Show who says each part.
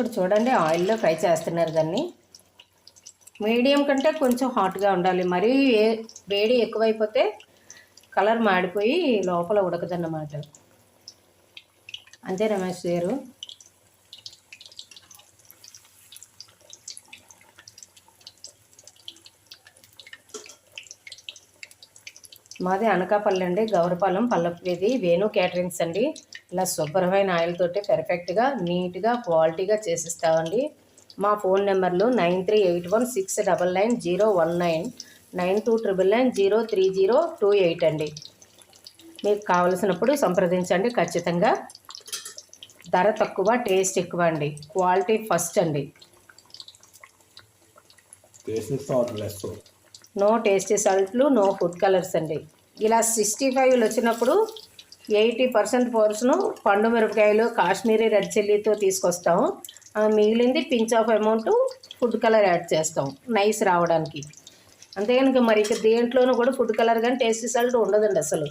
Speaker 1: ఇప్పుడు చూడండి ఆయిల్లో ఫ్రై చేస్తున్నారు దాన్ని. మీడియం కంటే కొంచెం హాట్గా ఉండాలి. మరీ ఏ- వేడి ఎక్కువైపోతే కలర్ మాడిపోయి లోపల ఉడకదన్నమాట. అంతే రమేష్ గారు. మాది అనకాపల్లి అండి గౌరపాలెం పల్లపేది వేణు క్యాటరింగ్స్ అండి. ఇలా శుభ్రమైన ఆయిల్ తోటి పెర్ఫెక్ట్గా నీట్గా క్వాలిటీగా చేసిస్తామండి. మా ఫోన్ నెంబర్లు nine three eight one six double nine zero one nine nine two triple nine zero three zero two eight అండి. మీకు కావలసినప్పుడు సంప్రదించండి ఖచ్చితంగా. ధర తక్కువ టేస్ట్ ఎక్కువ అండి. క్వాలిటీ ఫస్ట్ అండి. నో టేస్టీ సాల్ట్లు నో ఫుడ్ కలర్స్ అండి. ఇలా సిక్స్టీ ఫైవ్లు వచ్చినప్పుడు ఎయిటీ పర్సెంట్ పోర్షను పండు మిరపకాయలు కాశ్మీరీ రెడ్ చిల్లీతో తీసుకొస్తాం మిగిలింది pinch of amount food colour add చేస్తాం నైస్ రావడానికి. అంతేగాని మరి ఇక దేంట్లోనూ కూడా ఫుడ్ కలర్ కానీ టేస్టీ సాల్ట్ ఉండదండి అసలు.